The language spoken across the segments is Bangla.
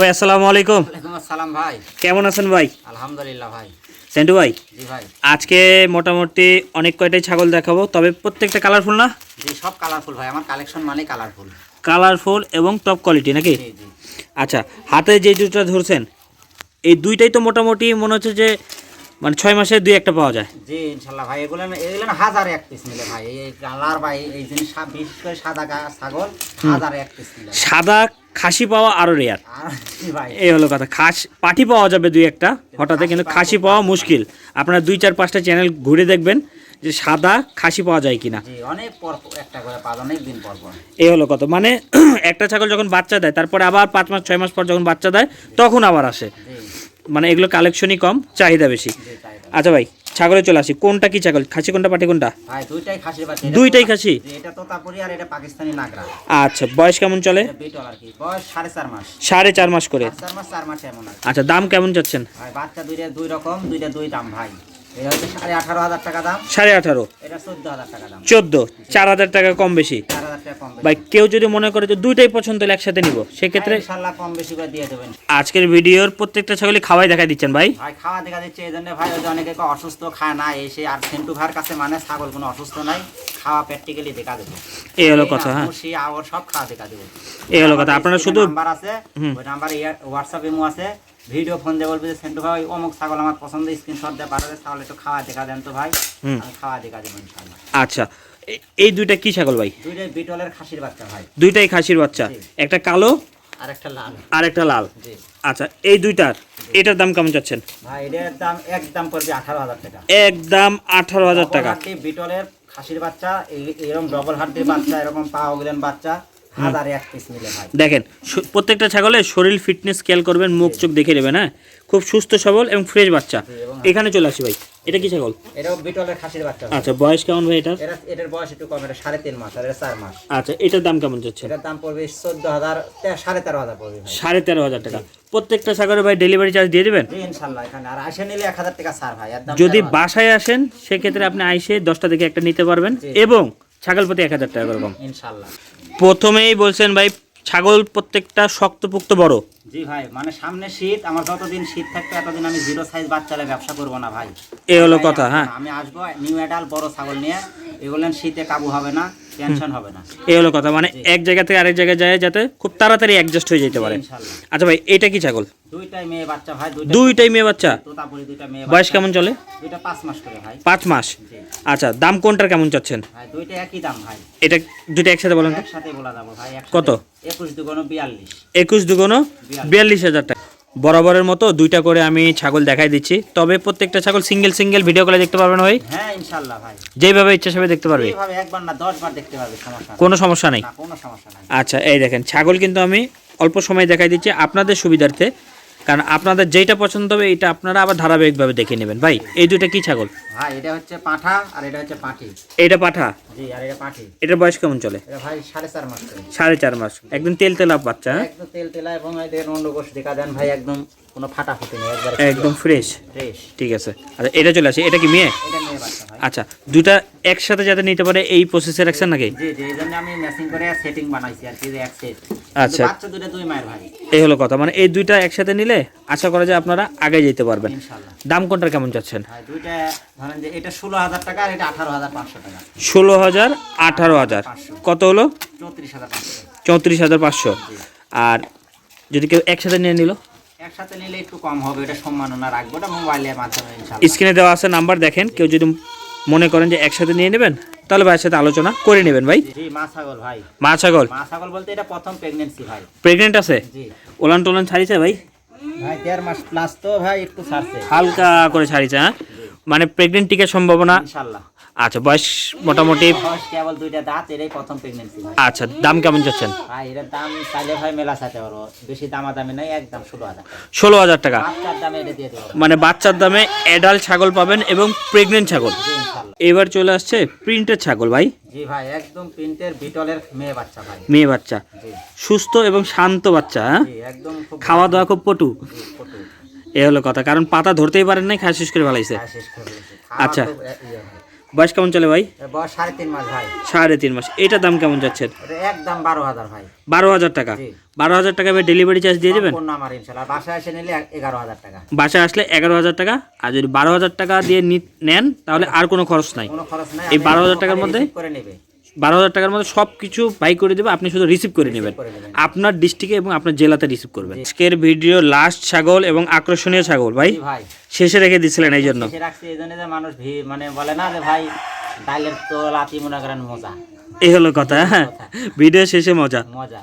ভাই আসসালামু আলাইকুম। আসসালাম ভাই। কেমন আছেন ভাই? আলহামদুলিল্লাহ ভাই। সেন্টু ভাই জি ভাই। আজকে মোটামুটি অনেক কয়টাই ছাগল দেখাবো তবে প্রত্যেকটা কালারফুল না? জি সব কালারফুল ভাই আমার কালেকশন মানে কালারফুল কালারফুল এবং টপ কোয়ালিটি নাকি? আচ্ছা হাতে যে দুটো ধরছেন এই দুইটাই তো মোটামুটি মনে হচ্ছে যে মানে ছয় মাসে দুই একটা পাওয়া যায়। জি ইনশাল্লাহ ভাই এগুলো এগুলো হাজার এক পিস মিলে ভাই। এই কালার ভাই এই জিনিস বিশেষ করে সাদা ছাগল হাজার এক পিস মিলে। সাদা খাসি পাওয়া আরও রেয়ার এই হলো কথা। খাস পাটি পাওয়া যাবে দুই একটা হঠাৎ কিন্তু খাসি পাওয়া মুশকিল। আপনারা দুই চার পাঁচটা চ্যানেল ঘুরে দেখবেন যে সাদা খাসি পাওয়া যায় কিনা। জি অনেক পর পর একটা করে অনেক দিন পর পর। এই হলো কথা। মানে একটা ছাগল যখন বাচ্চা দেয় তারপরে আবার পাঁচ মাস ছয় মাস পর যখন বাচ্চা দেয় তখন আবার আসে। মানে এগুলো কালেকশনই কম চাহিদা বেশি। আচ্ছা ভাই ছাগলে চলে আসি। কোনটা কি ছাগল? খাসি কোনটা পাটি কোনটা? দুইটাই খাসি দুইটাই খাসি? এটা আর এটা পাকিস্তানি নাগরা। আচ্ছা বয়স কেমন চলে? আর কি। বয়স সাড়ে চার মাস। সাড়ে চার মাস করে। চার মাস চার মাস এমন আচ্ছা দাম কেমন যাচ্ছেন? ভাই বাচ্চা দুইটা দুই রকম দুইটা দুই দাম ভাই। সাড়ে আঠারো চোদ্দ টাকা দাম। চোদ্দ চার হাজার টাকা কম বেশি। ভাই কেউ যদি মনে করে যে দুইটাই পছন্দ হলে একসাথে নিব সেক্ষেত্রে দেবেন। আজকের ভিডিওর প্রত্যেকটা ছাগলই খাওয়াই দেখা দিচ্ছেন ভাই। ভাই খাওয়া দেখা দিচ্ছে এই জন্য ভাই অনেকে অসুস্থ খায় না এসে আর সেন্টু ভাইয়ের কাছে মানে ছাগল কোনো অসুস্থ নাই খাওয়া প্র্যাকটিক্যালি দেখা দেবো। এই হলো কথা হ্যাঁ। আওয়ার সব খাওয়া দেখা দেবো। এই হলো কথা আপনারা শুধু নাম্বার আছে ওই নাম্বার হোয়াটসঅ্যাপ ইমো আছে। ভিডিও ফোন দিয়ে বলবে যে সেন্টু ভাই অমুক ছাগল আমার পছন্দ স্ক্রিনশট দিয়ে পাঠাবে ছাগল একটু খাওয়া দেখা দেন তো ভাই। আমি খাওয়া দেখা দেবো ইনশাল্লাহ আচ্ছা এই দুইটা কি ছাগল ভাই? দুইটাই বিটলের খাসির বাচ্চা ভাই। দুইটাই খাসির বাচ্চা একটা কালো আর একটা লাল। আর একটা লাল। আচ্ছা এই দুইটার এটার দাম কেমন চাচ্ছেন ভাই এটার দাম একদম পড়বে আঠারো হাজার টাকা। একদম আঠারো হাজার টাকা। ডবল বিটলের খাসির বাচ্চা এরকম ডবল হাড্ডির বাচ্চা এরকম পা ওগুলেন বাচ্চা। হাজার এক পিস মিলে ভাই। দেখেন প্রত্যেকটা ছাগলের শরীর ফিটনেস খেয়াল করবেন মুখ চোখ দেখে নেবেন হ্যাঁ? খুব সুস্থ সবল এবং ফ্রেশ বাচ্চা। এখানে চলে আসি ভাই। এটা কি ছাগল? এটাও বিটলের খাসির বাচ্চা আচ্ছা বয়স কেমন ভাই এটার? এটা এটার বয়স একটু কম এটা সাড়ে তিন মাস আর এটা চার মাস। আচ্ছা এটার দাম কেমন যাচ্ছে? এটার দাম পড়বে চোদ্দ হাজার সাড়ে তেরো হাজার পড়বে সাড়ে তেরো হাজার টাকা। প্রত্যেকটা ছাগলের ভাই ডেলিভারি চার্জ দিয়ে দেবেন? জি ইনশাল্লাহ এখানে। আর আসে নিলে এক হাজার টাকা ছাড় ভাই যদি বাসায় আসেন সেক্ষেত্রে আপনি আইসে দশটা থেকে একটা নিতে পারবেন এবং ছাগল প্রতি এক হাজার টাকা এরকম ইনশাল্লাহ। প্রথমেই বলছেন ভাই ছাগল প্রত্যেকটা শক্তপোক্ত বড়। জি ভাই মানে সামনে শীত আমার যতদিন শীত থাকবে এতদিন আমি জিরো সাইজ বাচ্চালে ব্যবসা করব না ভাই। এ হলো কথা হ্যাঁ। আমি আসব নিউ এডাল বড় ছাগল নিয়ে এগুলো শীতে কাবু হবে না। টেনশন হবে না। এ হলো কথা মানে এক জায়গা থেকে আরেক জায়গায় যায় যাতে খুব তাড়াতাড়ি অ্যাডজাস্ট হয়ে যেতে পারে। আচ্ছা ভাই এটা কি ছাগল? দুইটাই মেয়ে বাচ্চা ভাই দুইটা দুইটাই মেয়ে বাচ্চা? দুইটা মেয়ে বয়স কেমন চলে? দুইটা পাঁচ মাস করে ভাই। পাঁচ মাস? আচ্ছা দাম কোনটার কেমন চাচ্ছেন? ভাই দুইটা একই দাম ভাই। এটা দুইটা একসাথে বলেন তো। একসাথে বলা যাব ভাই কত? একুশ দুগুণ বিয়াল্লিশ। একুশ দুগুনো বিয়াল্লিশ হাজার টাকা। বরাবরের মতো দুইটা করে আমি ছাগল দেখাই দিচ্ছি। তবে প্রত্যেকটা ছাগল সিঙ্গেল সিঙ্গেল ভিডিও করে দেখতে পারবেন ভাই। হ্যাঁ ভাই। যেভাবে ইচ্ছা সেভাবে দেখতে পারবে। এইভাবে একবার না দশ বার দেখতে পারবে সমস্যা নেই। কোনো সমস্যা নেই। কোনো সমস্যা নাই। আচ্ছা এই দেখেন ছাগল কিন্তু আমি অল্প সময় দেখাই দিচ্ছি আপনাদের সুবিধার্থে। কারণ আপনাদের যেটা পছন্দ হবে এটা আপনারা আবার ধারাবাহিকভাবে দেখে নেবেন। ভাই এই দুইটা কি ছাগল? ভাই এটা হচ্ছে পাঠা আর এটা হচ্ছে পাঠি। এইটা পাঠা? জি আর এটা পাঠি। এটার বয়স কেমন চলে? এটা ভাই সাড়ে চার মাস সাড়ে চার মাস। একদম তেল তেলা বাচ্চা হ্যাঁ? একদম তেল তেলা এবং এই দেখেন অন্য গোশ দেখা দেন ভাই একদম কোনো ফাটা ফুটি নেই একদম ফ্রেশ। ফ্রেশ। ঠিক আছে। আচ্ছা এটা চলে আসে। এটা কি মেয়ে? এটা মেয়ে বাচ্চা। আচ্ছা দুটা একসাথে যাতে নিতে পারে এই প্রসেসে রাখছেন নাকি? জি জি এই জন্য আমি ম্যাচিং করে সেটিং বানাইছি আর কি যে এক সেট আচ্ছা। বাচ্চা দুটো দুই মায়ের ভাই। এই হলো কথা মানে এই দুইটা একসাথে নিলে আশা করা যায় আপনারা আগে যেতে পারবেন। ইনশাল্লাহ দাম কোনটার কেমন যাচ্ছেন? দুইটা ধরেন যে এটা ষোলো হাজার টাকা আর এটা আঠারো হাজার পাঁচশো টাকা। ষোলো হাজার আঠারো হাজার। কত হলো? চৌত্রিশ হাজার পাঁচশো। চৌত্রিশ হাজার পাঁচশো। আর যদি কেউ একসাথে নিয়ে নিল? একসাথে নিলে একটু কম হবে এটা সম্মাননা রাখব ওটা মোবাইলের মাধ্যমে ইনশাল্লাহ স্ক্রিনে দেওয়া আছে নাম্বার দেখেন। কেউ যদি মনে করেন যে একসাথে নিয়ে নেবেন? তাহলে ভাইয়ের সাথে আলোচনা করে নেবেন ভাই। মা ছাগল ভাই। মা ছাগল? বলতে এটা প্রথম প্রেগনেন্সি ভাই। প্রেগনেন্ট আছে? জি। ওলান টোলান ছাড়িছে ভাই? ভাই দেড় মাস প্লাস তো ভাই একটু ছাড়ছে। হালকা করে ছাড়িছে হ্যাঁ? মানে প্রেগনেন্ট টিকার সম্ভাবনা? ইনশাল্লাহ। আচ্ছা বয়স মোটামুটি? বয়স কেবল দুইটা দাঁত এটাই প্রথম প্রেগনেন্সি আচ্ছা দাম কেমন চাচ্ছেন ভাই এটার দাম চাইলে ভাই মেলা চাইতে পারো বেশি দামা দামি নাই একদম ষোলো হাজার টাকা। ষোলো হাজার টাকা। বাচ্চার দামে এটা দিয়ে দেবো। মানে বাচ্চার দামে অ্যাডাল্ট ছাগল পাবেন এবং প্রেগনেন্ট ছাগল। এবার চলে আসছে প্রিন্টের ছাগল ভাই। জি ভাই একদম প্রিন্টের বিটলের মেয়ে বাচ্চা ভাই। মেয়ে বাচ্চা। জি। সুস্থ এবং শান্ত বাচ্চা হ্যাঁ? জি একদম খাওয়া দাওয়া খুব পটু। পটু। এ হলো কথা। কারণ পাতা ধরতেই পারেন নাই খাওয়া শেষ করে ফেলেছে। আচ্ছা। ইয়ে। বয়স কেমন চলে ভাই? সাড়ে তিন মাস এটার দাম কেমন যাচ্ছে? একদম বারো হাজার ভাই। বারো হাজার টাকা। বারো হাজার টাকা ভাই ডেলিভারি চার্জ দিয়ে দেবেন? আর বাসায় এসে নিলে এগারো হাজার টাকা। বাসায় আসলে এগারো হাজার টাকা। আর যদি বারো হাজার টাকা দিয়ে নেন তাহলে আর কোনো খরচ নাই। কোনো খরচ নাই। এই বারো হাজার টাকার মধ্যে? করে নেবে। বারো হাজার টাকার মধ্যে সব কিছু বাই করে দেবে আপনি শুধু রিসিভ করে নেবেন। আপনার ডিস্ট্রিক্টে এবং আপনার জেলাতে রিসিভ করবেন। আজকের ভিডিও লাস্ট ছাগল এবং আকর্ষণীয় ছাগল ভাই। শেষে রেখে দিচ্ছিলেন এই জন্য। মানুষ মানে বলে না যে ভাই তো লাতি মনে করেন মজা। এই হলো কথা হ্যাঁ। ভিডিও শেষে মজা। মজা।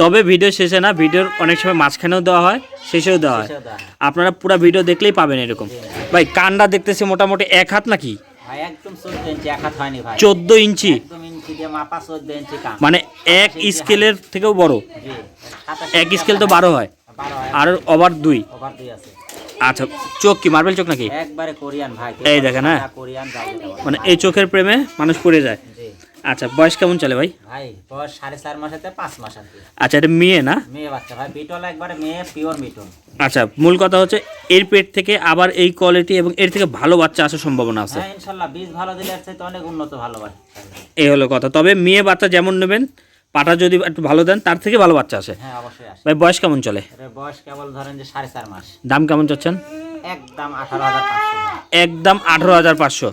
তবে ভিডিও শেষে না ভিডিওর অনেক সময় মাঝখানেও দেওয়া হয় শেষেও দেওয়া হয়। হয়। আপনারা পুরো ভিডিও দেখলেই পাবেন এরকম। ভাই। কান্ডা দেখতেছি মোটামুটি এক হাত নাকি? চোদ্দ ইঞ্চি মানে এক স্কেলের থেকেও বড়। এক স্কেল তো বারো হয়। আর ওভার দুই। আচ্ছা চোখ কি মার্বেল চোখ নাকি? একবারে কোরিয়ান ভাই এই দেখেন, হ্যাঁ। মানে এই চোখের প্রেমে মানুষ পড়ে যায়। আচ্ছা বয়স কেমন চলে ভাই? ভাই বয়স সাড়ে চার মাসেতে পাঁচ মাস কি আচ্ছা এটা মেয়ে না? মেয়ে বাচ্চা ভাই বিটল একবারে মেয়ে পিওর মিটল আচ্ছা মূল কথা হচ্ছে এর পেট থেকে আবার এই কোয়ালিটি এবং এর থেকে ভালো বাচ্চা আসার সম্ভাবনা আছে। হ্যাঁ ইনশাল্লাহ বীজ ভালো দিলে এর চাইতে অনেক উন্নত ভালো ভাই এই হলো কথা। তবে মেয়ে বাচ্চা যেমন নেবেন পাটা যদি একটু ভালো দেন তার থেকে ভালো বাচ্চা আসে। হ্যাঁ অবশ্যই আসে। ভাই বয়স কেমন চলে? বয়স কেবল ধরেন যে সাড়ে চার মাস। দাম কেমন চাচ্ছেন? একদম আঠারো হাজার পাঁচশো। একদম আঠারো হাজার পাঁচশো।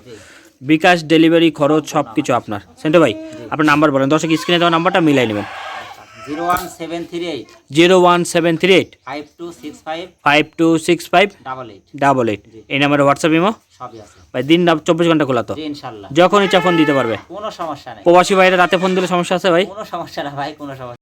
বিকাশ ডেলিভারি খরচ সব কিছু আপনার। সেন্টু ভাই আপনার নাম্বার বলেন। দর্শক স্ক্রিনে দেওয়া নাম্বারটা মিলাই নেবেন। Zero one seven three eight. Zero one seven three eight. Five two six five. Five two six five. Double eight. Double eight. এই নাম্বারে হোয়াটসঅ্যাপ ইমো? সবই আছে। ভাই দিন রাত চব্বিশ ঘণ্টা খোলা তো। ইনশাল্লাহ। যখন ইচ্ছা ফোন দিতে পারবে। কোনো সমস্যা নেই। প্রবাসী ভাইরা রাতে ফোন দিলে সমস্যা আছে ভাই? কোনো সমস্যা না ভাই কোনো সমস্যা